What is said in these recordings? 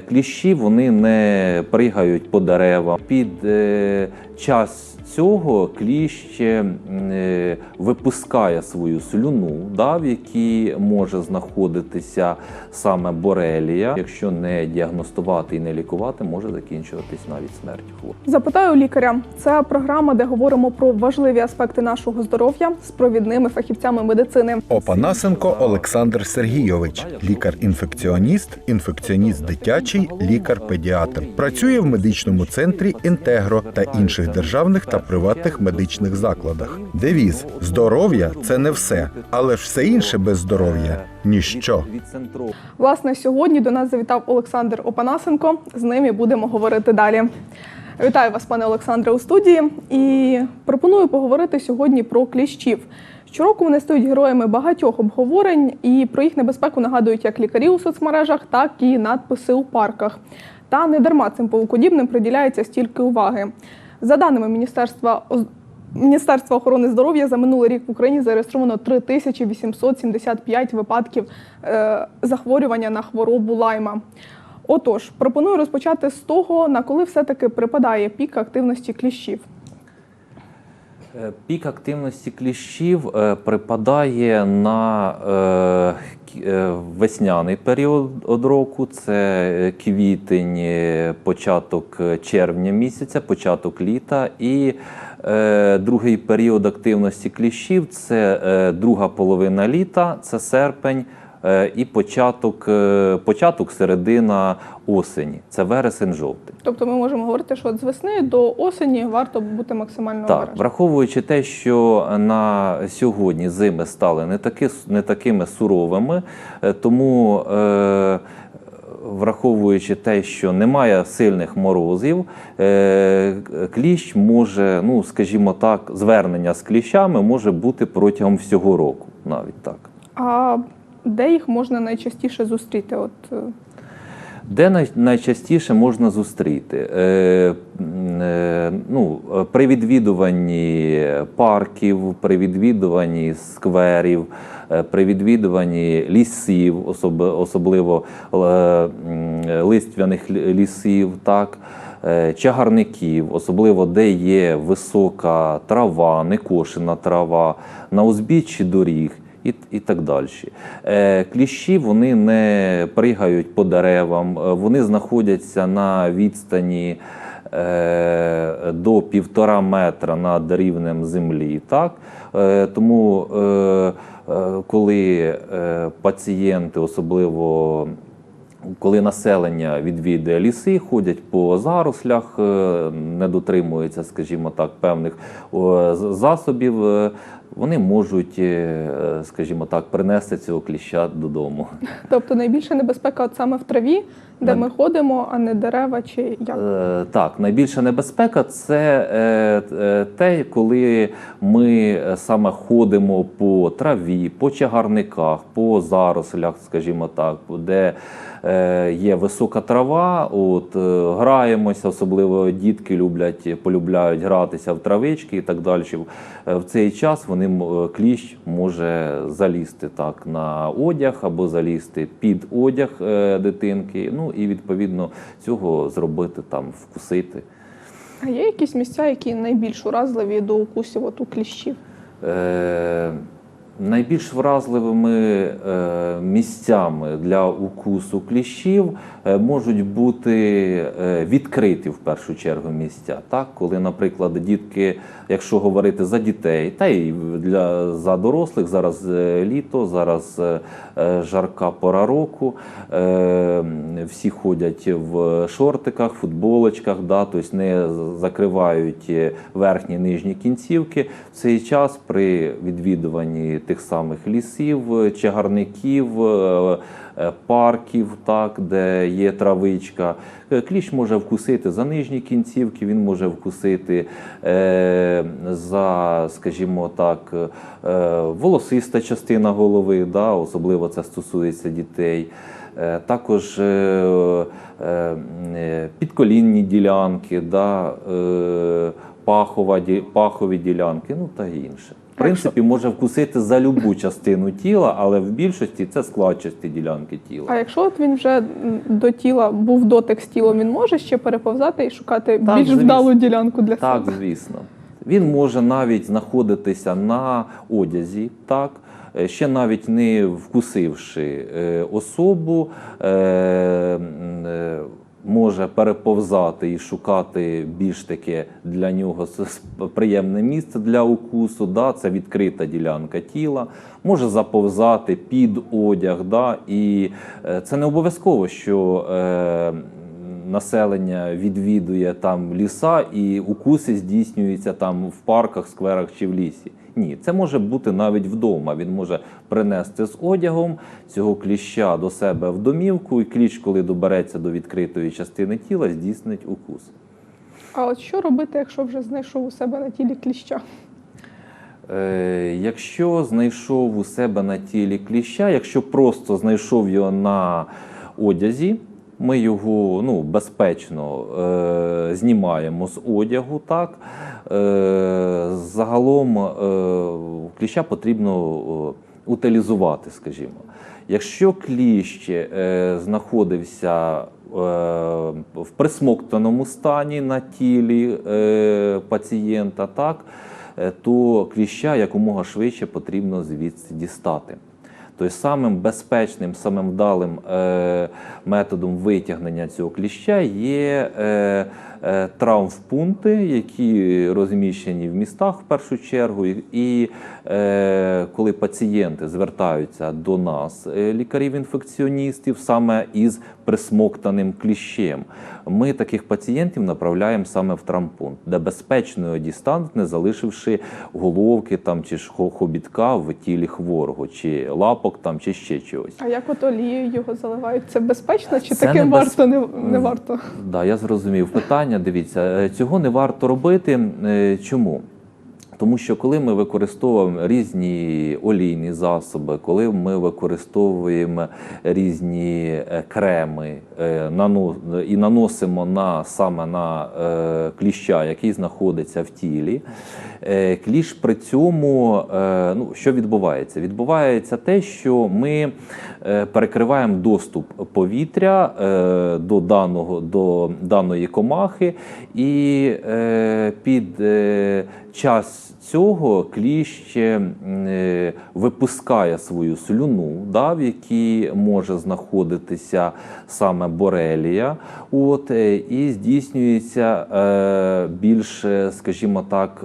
Кліщі вони не пригають по деревам. Під е, час цього кліщ е, випускає свою слюну, да, в якій може знаходитися саме борелія. Якщо не діагностувати і не лікувати, може закінчуватись навіть смертю хворого. Запитаю лікаря. Це програма, де говоримо про важливі аспекти нашого здоров'я з провідними фахівцями медицини. Опанасенко Олександр Сергійович, лікар-інфекціоніст, інфекціоніст дитячий, лікар-педіатр. Працює в медичному центрі Інтегро та інших державних та приватних медичних закладах. Девіз здоров'я це не все, але ж все інше без здоров'я ніщо. Власне, сьогодні до нас завітав Олександр Опанасенко. З ним і будемо говорити далі. Вітаю вас, пане Олександре, у студії. І пропоную поговорити сьогодні про кліщів. Щороку вони стають героями багатьох обговорень, і про їх небезпеку нагадують як лікарі у соцмережах, так і надписи у парках. Та не дарма цим павукодібним приділяється стільки уваги. За даними Міністерства Міністерства охорони здоров'я за минулий рік в Україні зареєстровано 3875 випадків е, захворювання на хворобу лайма. Отож, пропоную розпочати з того, на коли все-таки припадає пік активності кліщів. Е, Пік активності кліщів е, припадає на е, весняний період од року, це квітень, початок червня місяця, початок літа. І другий період активності кліщів це друга половина літа, це серпень. Е, І початок, е, початок середина осені, це вересень-жовтень. Тобто ми можемо говорити, що от з весни до осені варто бути максимально Так, обережним. враховуючи те, що на сьогодні зими стали не, таки, не такими суровими, е, тому е, враховуючи те, що немає сильних морозів, кліщ може, ну скажімо так, звернення з кліщами може бути протягом всього року, навіть так. А де їх можна найчастіше зустріти? От е, Де найчастіше можна зустріти? Е, е, ну, е, при відвідуванні парків, при відвідуванні скверів, е, при відвідуванні лісів, особ- особливо е, листвяних лісів, так, е, чагарників, особливо де є висока трава, некошена трава, на узбіччі доріг і, і так далі. Е, кліщі вони не пригають по деревам, е, вони знаходяться на відстані е, до півтора метра над рівнем землі. Так? Тому, коли пацієнти, особливо коли населення відвідує ліси, ходять по зарослях, е, не дотримуються, скажімо так, певних засобів, е, вони можуть, е, скажімо так, принести цього кліща додому. тобто найбільша небезпека от саме в траві, де ми ходимо, а не дерева чи як. Так, найбільша небезпека це те, коли ми саме ходимо по траві, по чагарниках, по зарослях, скажімо так, де є висока трава, от е, граємося, особливо дітки люблять, полюбляють гратися в травички і так далі. Е, В цей час вони е, кліщ може залізти так на одяг або залізти під одяг е, дитинки. Ну і відповідно цього зробити там, вкусити. А є якісь місця, які найбільш уразливі до укусів от у кліщів? Е, Найбільш вразливими е, місцями для укусу кліщів е, можуть бути е, відкриті в першу чергу місця. Так, коли, наприклад, дітки, якщо говорити за дітей, та й для за дорослих, зараз літо, зараз жарка пора року. Всі ходять в шортиках, футболочках, да, тобто не закривають верхні нижні кінцівки. В цей час при відвідуванні тих самих лісів, чагарників, е, е, парків, так, де є травичка, е, кліщ може вкусити за нижні кінцівки, він може вкусити за, скажімо так, волосиста частина голови, да, особливо це стосується дітей. Також підколінні ділянки, да, пахові ділянки, ну та інше. В принципі, може вкусити за любу частину тіла, але в більшості це складчасті ділянки тіла. А якщо от він вже до тіла був дотик з тілом, він може ще переповзати і шукати Так, більш звісно. вдалу ділянку для Так, себе? звісно. Він може навіть знаходитися на одязі, так. е, Ще навіть не вкусивши е, особу, е, е, може переповзати і шукати більш таке для нього приємне місце для укусу. Да? Це відкрита ділянка тіла, може заповзати під одяг. Да? І е, це не обов'язково, що е, населення відвідує там ліса і укуси здійснюються там в парках, скверах чи в лісі. Ні, це може бути навіть вдома. Він може принести з одягом цього кліща до себе в домівку, і кліщ, коли добереться до відкритої частини тіла, здійснить укус. А от що робити, якщо вже знайшов у себе на тілі кліща? Е, якщо знайшов у себе на тілі кліща, якщо просто знайшов його на одязі, ми його ну, безпечно е, знімаємо з одягу. Так? Е, загалом е, кліща потрібно е, утилізувати, скажімо. Якщо кліщ е, знаходився е, в присмоктаному стані на тілі е, пацієнта, так, е, то кліща якомога швидше потрібно звідси дістати. Тобто самим безпечним, самим вдалим е, методом витягнення цього кліща є е, е, травмпункти, які розміщені в містах в першу чергу. І, коли пацієнти звертаються до нас, лікарів-інфекціоністів, саме із присмоктаним кліщем, ми таких пацієнтів направляємо саме в травмпункт, де безпечно дістануть, не залишивши головки там чи хобітка в тілі хворого, чи лапок там, чи ще чогось. А як от олією його заливають? Це безпечно чи Це таким не варто не, не варто? Да, я зрозумів питання. Дивіться, е, цього не варто робити. Е, Чому? Тому що коли ми використовуємо різні олійні засоби, коли ми використовуємо різні е, креми е, і наносимо на саме на е, кліща, який знаходиться в тілі, кліщ при цьому ну, що відбувається? Відбувається те, що ми перекриваємо доступ повітря до даного до даної комахи, і під час цього кліще е, випускає свою слюну, да, в якій може знаходитися саме борелія. От, е, і здійснюється більше, е, скажімо так,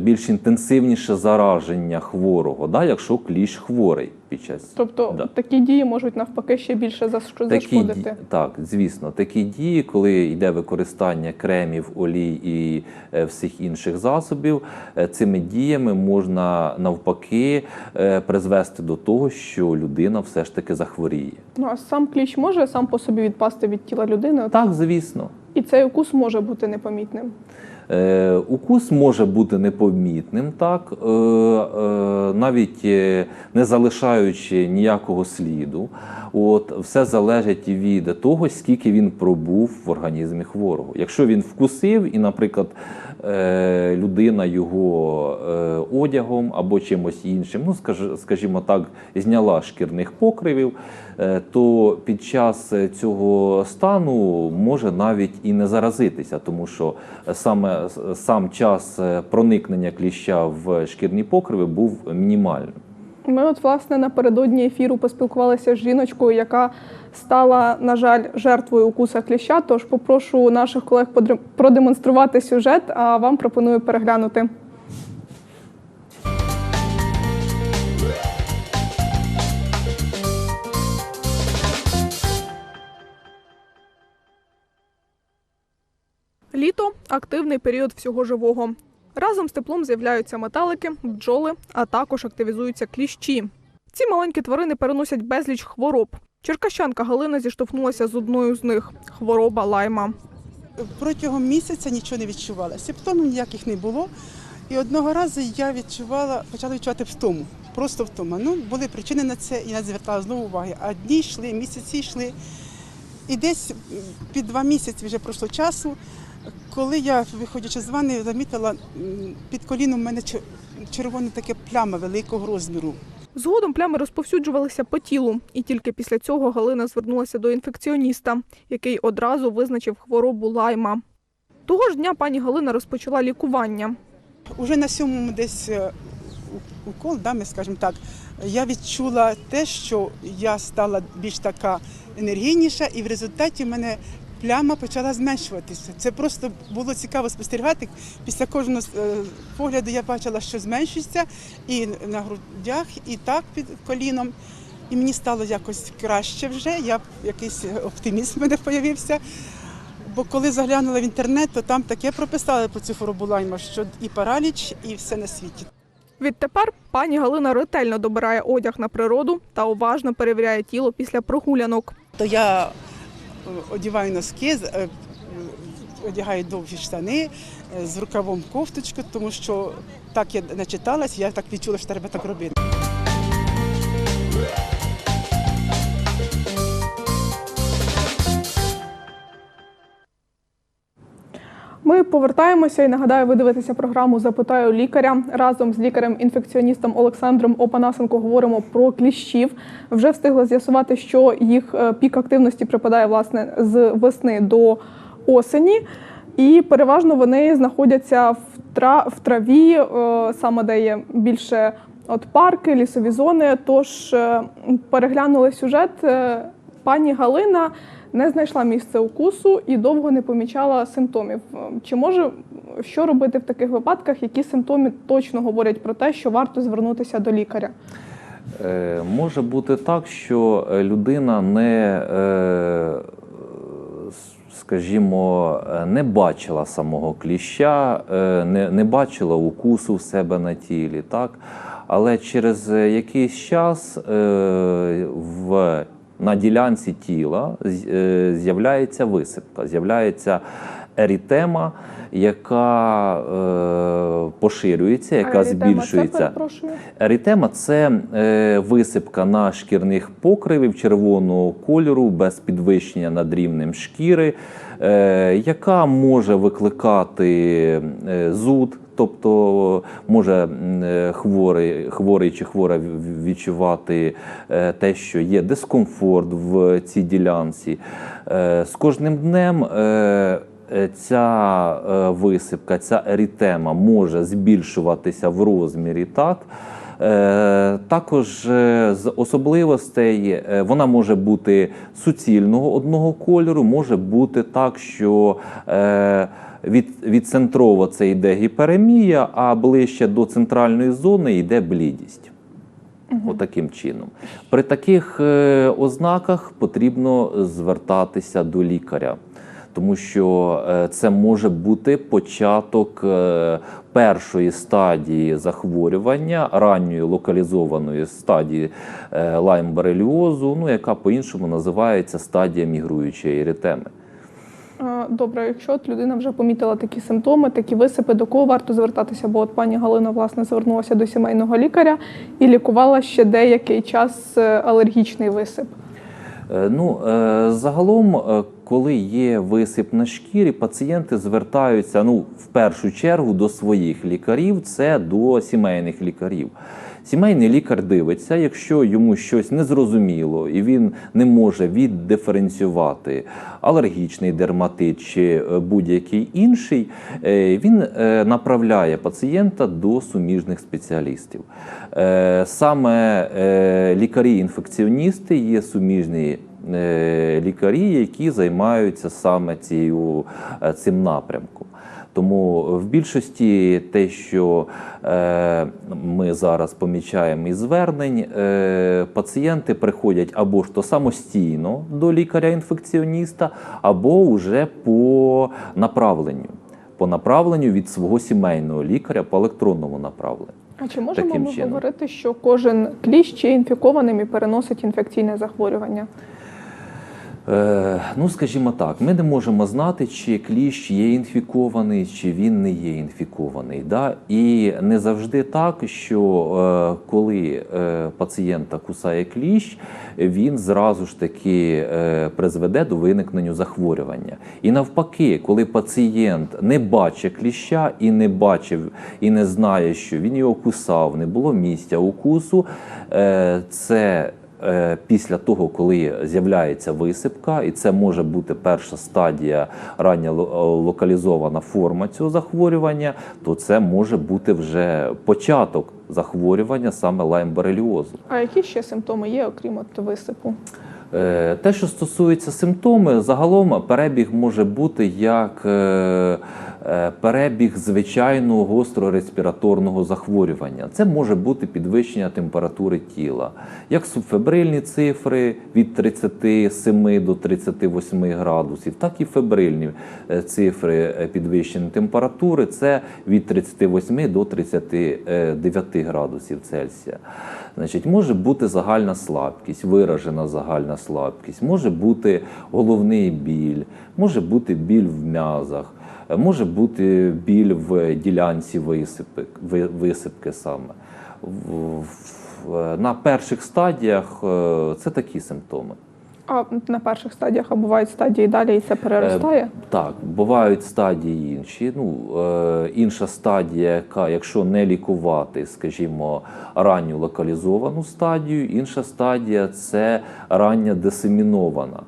більш інтенсивніше зараження хворого, да, якщо кліщ хворий під час Тобто Да. такі дії можуть навпаки ще більше заш- Такі зашкодити. так, звісно, такі дії, коли йде використання кремів, олій і е, всіх інших засобів, е, цими діями можна навпаки е, призвести до того, що людина все ж таки захворіє. Ну а сам кліщ може сам по собі відпасти від тіла людини, Так, звісно. і цей укус може бути непомітним. Е, укус може бути непомітним, так, е, е, навіть не залишаючи ніякого сліду. От, все залежить від того, скільки він пробув в організмі хворого. Якщо він вкусив і, наприклад, людина його е, одягом або чимось іншим, ну, скажімо так, зняла шкірних покривів, е, то під час е, цього стану може навіть і не заразитися, тому що саме сам час е, проникнення кліща в шкірні покриви був мінімальним. Ми, от, власне, напередодні ефіру поспілкувалися з жіночкою, яка стала, на жаль, жертвою укуса кліща. Тож попрошу наших колег продемонструвати сюжет, а вам пропоную переглянути. Літо активний період всього живого. Разом з теплом з'являються металики, бджоли, а також активізуються кліщі. Ці маленькі тварини переносять безліч хвороб. Черкащанка Галина зіштовхнулася з одною з них хвороба лайма. Протягом місяця нічого не відчувала. Симптомів ніяких не було. І одного разу я відчувала, почала відчувати втому. Просто втома. Ну, були причини на це, і я звертала знову уваги. А дні йшли, місяці йшли. І десь під два місяці вже пройшло часу. Коли я, виходячи з ванни, замітила під коліном в мене червоне таке пляма великого розміру. Згодом плями розповсюджувалися по тілу, і тільки після цього Галина звернулася до інфекціоніста, який одразу визначив хворобу лайма. Того ж дня пані Галина розпочала лікування. Уже на сьомому десь е, укол, да, ми скажімо так, я відчула те, що я стала більш така енергійніша, і в результаті в мене пляма почала зменшуватися. Це просто було цікаво спостерігати. Після кожного е, погляду я бачила, що зменшується і на грудях, і так під коліном. І мені стало якось краще вже. Я якийсь оптимізм в мене з'явився. Бо коли заглянула в інтернет, то там таке прописали про цю хворобу лайма, що і параліч, і все на світі. Відтепер пані Галина ретельно добирає одяг на природу та уважно перевіряє тіло після прогулянок. То я одягаю носки, е, одягаю довгі штани е, з рукавом кофточку, тому що так я начиталась, я так відчула, що треба так робити. Ми повертаємося і нагадаю, ви дивитеся програму Запитаю лікаря разом з лікарем-інфекціоністом Олександром Опанасенко говоримо про кліщів. Вже встигли з'ясувати, що їх е, пік активності припадає власне з весни до осені, і переважно вони знаходяться в в траві, е, саме де є більше от парки, лісові зони. Тож е, переглянули сюжет. Пані Галина не знайшла місце укусу і довго не помічала симптомів. Чи може що робити в таких випадках? Які симптоми точно говорять про те, що варто звернутися до лікаря? Е, Може бути так, що е, людина не, е, скажімо, е, не бачила самого кліща, е, не, не бачила укусу в себе на тілі, так? але через е, якийсь час е, в, на ділянці тіла е, з'являється висипка, з'являється ерітема, яка е, поширюється, яка Ерітема, Це, збільшується. перепрошую. Ерітема це е, висипка на шкірних покривів червоного кольору без підвищення над рівнем шкіри, е, яка може викликати е, зуд. Тобто може е, хворий, хворий чи хвора відчувати е, те, що є дискомфорт в цій ділянці. Е, З кожним днем ця висипка, ця ерітема може збільшуватися в розмірі, так? Також з особливостей вона може бути суцільного одного кольору, може бути так, що е, від, відцентрово це йде гіперемія, а ближче до центральної зони йде блідість. Отаким чином. При таких е, ознаках потрібно звертатися до лікаря, тому що е, це може бути початок е, першої стадії захворювання, ранньої локалізованої стадії е, ну, яка по-іншому називається стадія мігруючої еритеми. Добре, якщо от людина вже помітила такі симптоми, такі висипи, до кого варто звертатися? Бо от пані Галина власне звернулася до сімейного лікаря і лікувала ще деякий час е, алергічний висип. Е, Ну, е, загалом, коли є висип на шкірі, пацієнти звертаються ну, в першу чергу до своїх лікарів, це до сімейних лікарів. Сімейний лікар дивиться, якщо йому щось незрозуміло і він не може віддиференціювати алергічний дерматит чи е, будь-який інший, е, він е, направляє пацієнта до суміжних спеціалістів. Саме лікарі-інфекціоністи є суміжні лікарі, які займаються саме цією, цим напрямком. Тому в більшості те, що е, ми зараз помічаємо із звернень, е, пацієнти приходять або ж то самостійно до лікаря-інфекціоніста, або вже по направленню, по направленню від свого сімейного лікаря по електронному направленню. А чи можемо Таким ми чином. говорити, що кожен кліщ є інфікованим і переносить інфекційне захворювання? Е, ну, скажімо так, ми не можемо знати, чи кліщ є інфікований, чи він не є інфікований. Да? І не завжди так, що е, коли е, пацієнта кусає кліщ, він зразу ж таки призведе до виникнення захворювання. І навпаки, коли пацієнт не бачить кліща і не бачив, і не знає, що він його кусав, не було місця укусу, це після того, коли з'являється висипка, і це може бути перша стадія рання локалізована форма цього захворювання, то це може бути вже початок захворювання саме лаймбореліозу. А які ще симптоми є, окрім от висипу? Е, Те, що стосується симптоми, загалом перебіг може бути як е, е, перебіг звичайного гострореспіраторного захворювання. Це може бути підвищення температури тіла, як субфебрильні цифри від 37 до 38 градусів, так і фебрильні е, цифри е, підвищення температури це від 38 до 39 градусів Цельсія. Значить, може бути загальна слабкість, виражена загальна слабкість, може бути головний біль, може бути біль в м'язах, е, може бути біль в ділянці висипки, висипки саме. На перших стадіях е, це такі симптоми. А на перших стадіях, а бувають стадії далі, і це переростає? Е, Так, бувають стадії інші. Ну, е, інша стадія, яка, якщо не лікувати, скажімо, ранню локалізовану стадію, інша стадія це рання дисемінована.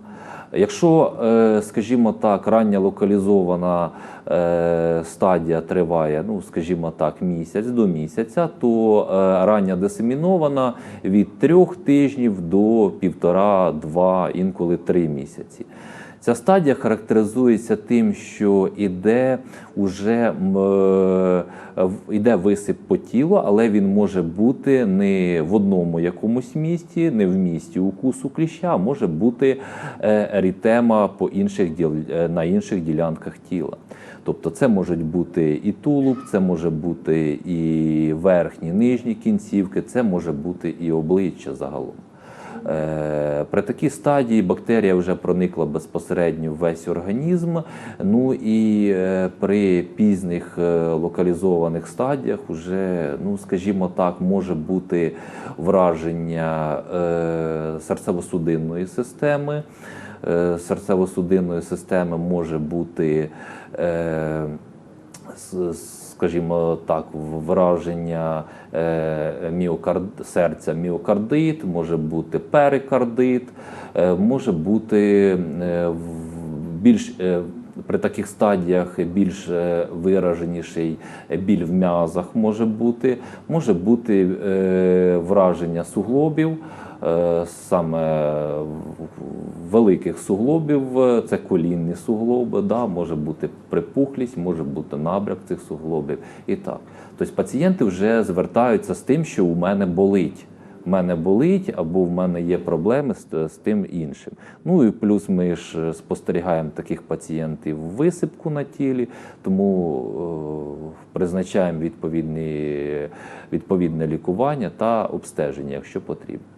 Якщо, е, скажімо так, рання локалізована е, стадія триває, ну, скажімо так, місяць до місяця, то е, рання дисемінована від трьох тижнів до півтора-два, інколи три місяці. Ця стадія характеризується тим, що іде уже е, іде висип по тілу, але він може бути не в одному якомусь місті, не в місті укусу кліща, а може бути е, ерітема по інших е, на інших ділянках тіла. Тобто це можуть бути і тулуб, це може бути і верхні, нижні кінцівки, це може бути і обличчя загалом. Е, При такій стадії бактерія вже проникла безпосередньо в весь організм. Ну і е, при пізніх е, локалізованих стадіях, вже, ну скажімо так, може бути враження серцево-судинної системи. Серцево-судинної системи може бути. с- скажімо так, враження е, міокард... серця міокардит, може бути перикардит, е, може бути е, більш при таких стадіях більш вираженіший біль в м'язах може бути, може бути враження суглобів. Е, Саме великих суглобів, це колінні суглоби, да, може бути припухлість, може бути набряк цих суглобів і так. Тобто пацієнти вже звертаються з тим, що у мене болить. У мене болить або в мене є проблеми з, з тим іншим. Ну і плюс ми ж спостерігаємо таких пацієнтів висипку на тілі, тому е, призначаємо відповідні, відповідне лікування та обстеження, якщо потрібно.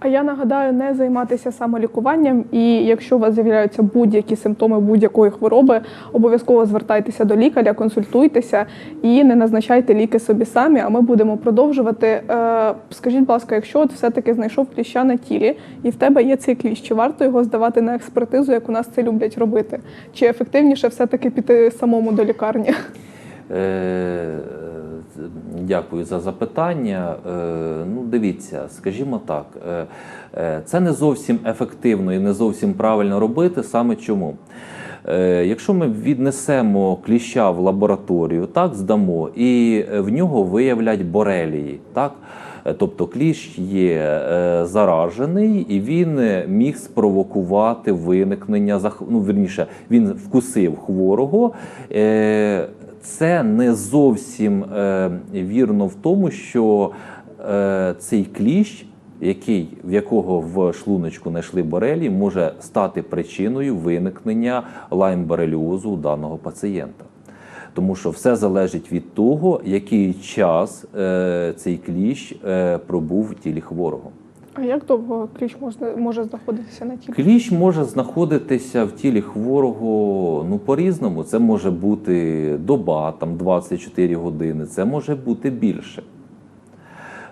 А я нагадаю, не займатися самолікуванням, і якщо у вас з'являються будь-які симптоми будь-якої хвороби, обов'язково звертайтеся до лікаря, консультуйтеся і не назначайте ліки собі самі. А ми будемо продовжувати. Е, Скажіть, будь ласка, якщо от все-таки знайшов кліща на тілі, і в тебе є цей кліщ, чи варто його здавати на експертизу, як у нас це люблять робити? Чи ефективніше все-таки піти самому до лікарні? Дякую за запитання. Е, Ну, дивіться, скажімо так, е, е, це не зовсім ефективно і не зовсім правильно робити. Саме чому? Якщо ми віднесемо кліща в лабораторію, так здамо, і в нього виявлять борелії, так. Тобто кліщ є заражений, і він міг спровокувати виникнення ну, вірніше, він вкусив хворого. Це не зовсім е, вірно в тому, що е, цей кліщ, який, в якого в шлуночку знайшли борелі, може стати причиною виникнення лаймбореліозу у даного пацієнта. Тому що все залежить від того, який час е, цей кліщ е, пробув в тілі хворого. А як довго кліщ може знаходитися на тілі? Кліщ може знаходитися в тілі хворого ну по-різному. Це може бути доба, там 24 години, це може бути більше.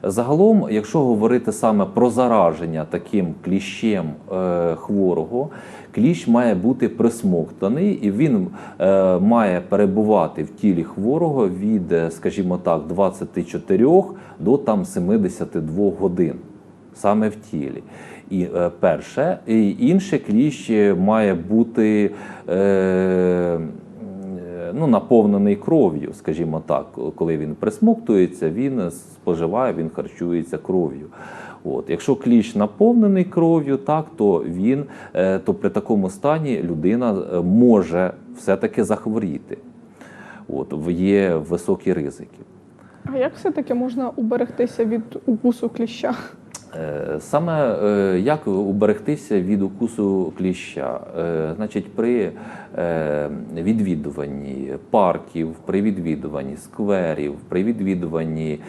Загалом, якщо говорити саме про зараження таким кліщем е, хворого, кліщ має бути присмоктаний і він е, має перебувати в тілі хворого від, е, скажімо так, 24 до там 72 годин саме в тілі. І е, перше, і інше кліщ має бути е, е, ну, наповнений кров'ю, скажімо так. Коли він присмоктується, він споживає, він харчується кров'ю. От. Якщо кліщ наповнений кров'ю, так, то, він, е, то при такому стані людина е, може все-таки захворіти. От, є високі ризики. А як все-таки можна уберегтися від укусу кліща? Е, Саме е, як уберегтися від укусу кліща? Е, Значить, при відвідуванні парків, при відвідуванні скверів, при відвідуванні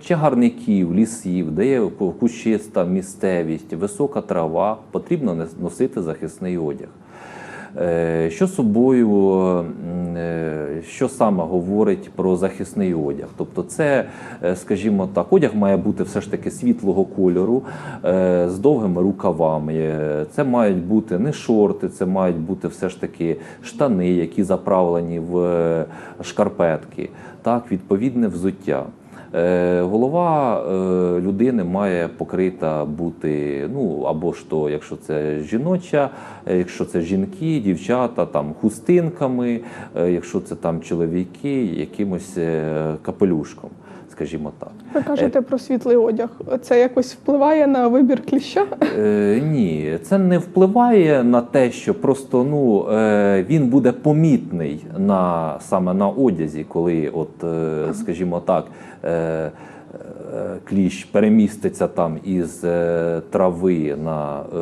чагарників, лісів, де є кущиста місцевість, висока трава, потрібно носити захисний одяг. Е, Що собою, е, що саме говорить про захисний одяг? Тобто, це, е, скажімо так, одяг має бути все ж таки світлого кольору з довгими рукавами. Це мають бути не шорти, це мають бути все ж таки штани, які заправлені в шкарпетки, так, відповідне взуття. Е, Голова е, людини має покрита бути, ну або ж то, якщо це жіноча, е, якщо це жінки, дівчата, там хустинками, якщо це там чоловіки, якимось капелюшком, скажімо так. Ви кажете про світлий одяг. Це якось впливає на вибір кліща? Е, ні, це не впливає на те, що просто ну е, він буде помітний на саме на одязі, коли, от, е, скажімо так, е, е, кліщ переміститься там із е, трави на е,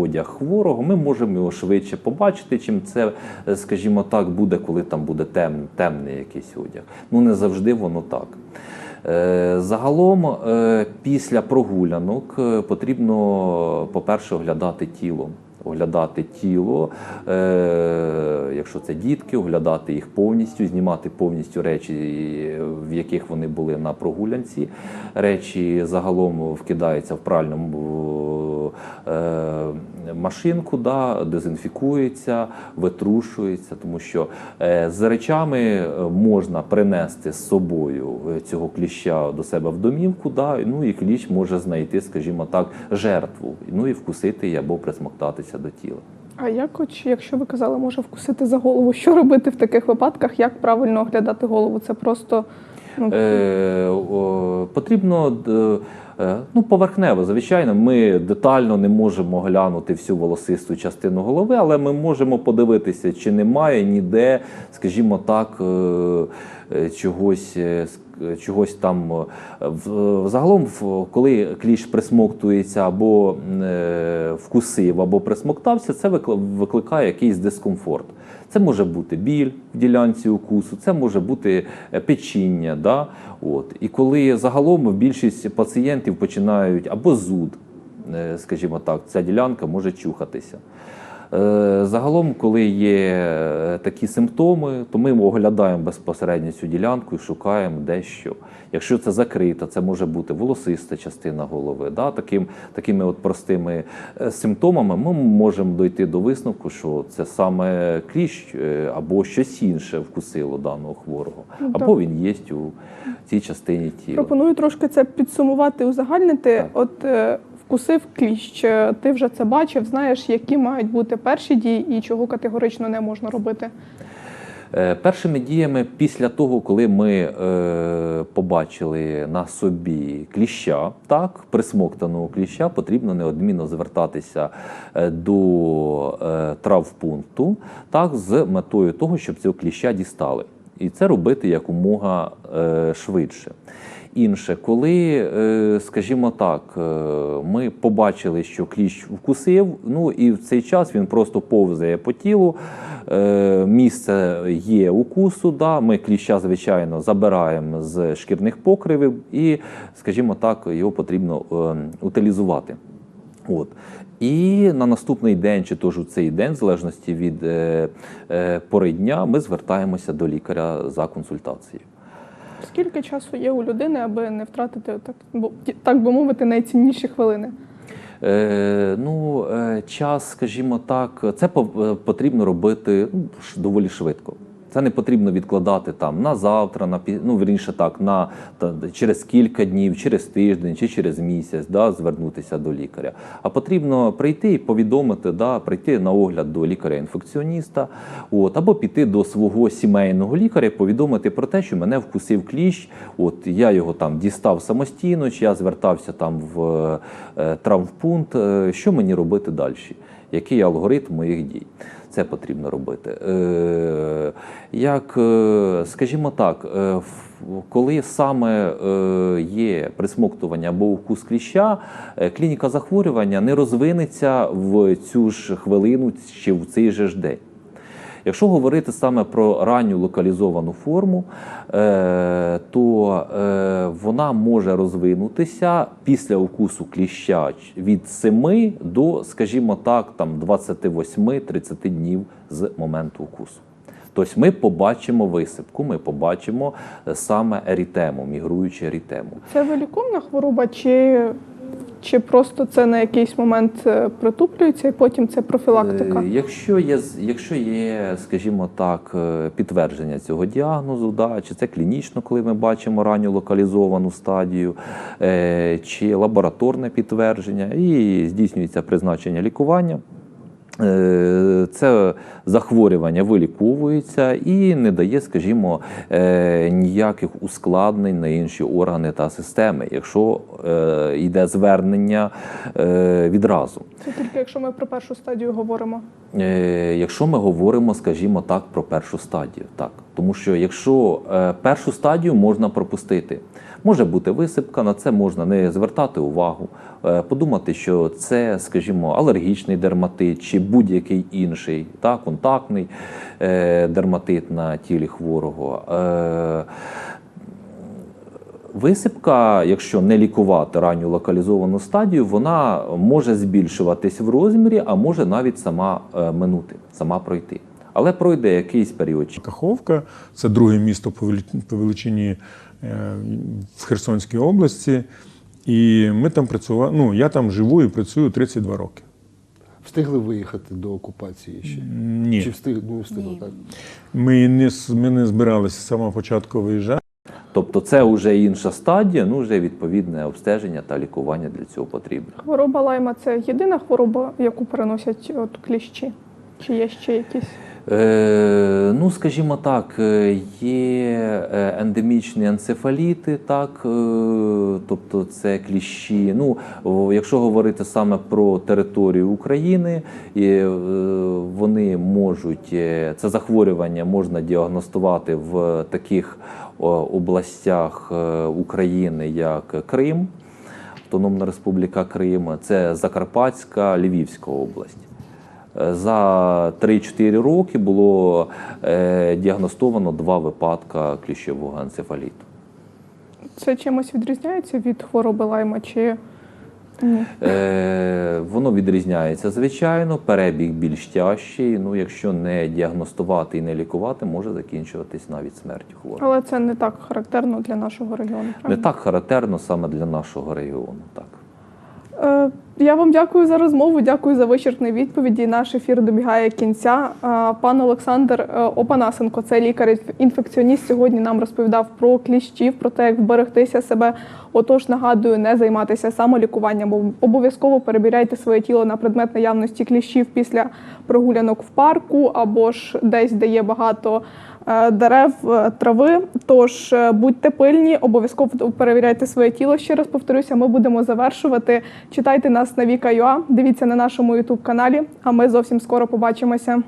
одяг хворого, ми можемо його швидше побачити, чим це, е, скажімо так, буде, коли там буде тем, темний якийсь одяг. Ну не завжди воно так. Е, Загалом, е, після прогулянок е, потрібно, по-перше, оглядати тіло. Оглядати тіло, е, якщо це дітки, оглядати їх повністю, знімати повністю речі, в яких вони були на прогулянці. Речі загалом вкидаються в пральну е, машинку, да, дезінфікуються, витрушуються, тому що е, з речами можна принести з собою е, цього кліща до себе в домівку, да, ну і кліщ може знайти, скажімо так, жертву, ну і вкусити або присмоктатися до тіла. А як, от, якщо ви казали, може вкусити за голову, що робити в таких випадках? Як правильно оглядати голову? Це просто ну, Е, о, потрібно е, ну, поверхнево. Звичайно, ми детально не можемо глянути всю волосисту частину голови, але ми можемо подивитися, чи немає ніде, скажімо так, е, е, чогось. Чогось там е, загалом, коли кліщ присмоктується або е, вкусив, або присмоктався, це викликає якийсь дискомфорт. Це може бути біль в ділянці укусу, це може бути е, печіння. Да? От. І коли загалом більшість пацієнтів починають або зуд, скажімо так, ця ділянка може чухатися. Е, Загалом, коли є е, такі симптоми, то ми оглядаємо безпосередньо цю ділянку і шукаємо дещо. Якщо це закрита, це може бути волосиста частина голови. Да? Таким, такими от простими е, симптомами ми можемо дойти до висновку, що це саме кліщ або щось інше вкусило даного хворого, Ну, або так. він є у цій частині тіла. пропоную трошки це підсумувати, узагальнити. Так. От вкусив кліщ, е, ти вже це бачив, знаєш, які мають бути перші дії і чого категорично не можна робити. Е, Першими діями після того, коли ми е, побачили на собі кліща, так, присмоктаного кліща, потрібно неодмінно звертатися е, до е, травпункту так, з метою того, щоб цього кліща дістали. І це робити якомога е, швидше. Інше, коли, е, скажімо так, е, ми побачили, що кліщ вкусив, ну і в цей час він просто повзає по тілу. е, Місце є укусу, да, ми кліща, звичайно, забираємо з шкірних покривів і, скажімо так, його потрібно утилізувати. От. І на наступний день, чи тож у цей день, в залежності від е, е, пори дня, ми звертаємося до лікаря за консультацією. Скільки часу є у людини, аби не втратити так, так би мовити, найцінніші хвилини? Е, ну, е, час, скажімо так, це е, потрібно робити ну, доволі швидко. Це не потрібно відкладати там на завтра, на ну вірніше так, на та, через кілька днів, через тиждень чи через місяць, да, звернутися до лікаря. А потрібно прийти і повідомити, да, прийти на огляд до лікаря-інфекціоніста, от, або піти до свого сімейного лікаря, повідомити про те, що мене вкусив кліщ. От я його там дістав самостійно, чи я звертався там в е, травмпункт. е, Що мені робити далі? Який алгоритм моїх дій? Це потрібно робити. Е, як, е, скажімо так, е, коли саме є присмоктування або укус кліща, клініка захворювання не розвинеться в цю ж хвилину чи в цей же ж день. Якщо говорити саме про ранню локалізовану форму, е, то е, вона може розвинутися після укусу кліща від 7 до, скажімо так, 28-30 днів з моменту укусу. Тобто ми побачимо висипку, ми побачимо е, саме ерітему, мігруючу ерітему. Це виліковна хвороба, чи, чи просто це на якийсь момент е, притуплюється і потім це профілактика? Е, Якщо є, якщо є, скажімо так, е, підтвердження цього діагнозу, да, чи це клінічно, коли ми бачимо ранню локалізовану стадію, чи лабораторне підтвердження, і здійснюється призначення лікування. Це захворювання виліковується і не дає, скажімо, е, ніяких ускладнень на інші органи та системи, якщо е, йде звернення е, відразу. Це тільки якщо ми про першу стадію говоримо. Якщо ми говоримо, скажімо так, про першу стадію, так тому що якщо першу стадію можна пропустити, може бути висипка, на це можна не звертати увагу, е, подумати, що це, скажімо, алергічний дерматит чи будь-який інший, та, контактний е, дерматит на тілі хворого. Е, Висипка, якщо не лікувати ранню локалізовану стадію, вона може збільшуватись в розмірі, а може навіть сама минути, сама пройти. Але пройде якийсь період. Каховка це друге місто по велич- по величині в Херсонській області. І ми там працювали. Ну, я там живу і працюю 32 роки. Встигли виїхати до окупації ще? Ні. Чи встиг, не встигли, так? Ми не, ми не збиралися з самого початку виїжджати. Тобто це вже інша стадія, ну вже відповідне обстеження та лікування для цього потрібно. Хвороба лайма це єдина хвороба, яку переносять от кліщі? Чи є ще якісь? Е, ну, скажімо так, е, є е, ендемічні енцефаліти, так, тобто це кліщі. Ну, якщо говорити саме про територію України, вони можуть це захворювання можна діагностувати в таких областях України, як Крим, Автономна Республіка Крим, це Закарпатська, Львівська область. За 3-4 роки було е, діагностовано два випадка кліщового енцефаліту. Це чимось відрізняється від хвороби лайма? Чи ні? Е, воно відрізняється звичайно, перебіг більш тяжчий. Ну, якщо не діагностувати і не лікувати, може закінчуватись навіть смертю хворого. Але це не так характерно для нашого регіону. Не так характерно саме для нашого регіону. Так. Е, Я вам дякую за розмову, дякую за вичерпні відповіді. Наш ефір добігає кінця. Пан Олександр е, Опанасенко, це лікар-інфекціоніст, сьогодні нам розповідав про кліщів, про те, як вберегтися себе. Отож, нагадую, не займатися самолікуванням. бо Обов'язково перевіряйте своє тіло на предмет наявності кліщів після прогулянок в парку або ж десь, де є багато дерев, е, трави. Тож е, будьте пильні, обов'язково перевіряйте своє тіло. Ще раз повторюся, ми будемо завершувати. Читайте нас на Віка.ua, дивіться на нашому Ютуб каналі. А ми зовсім скоро побачимося.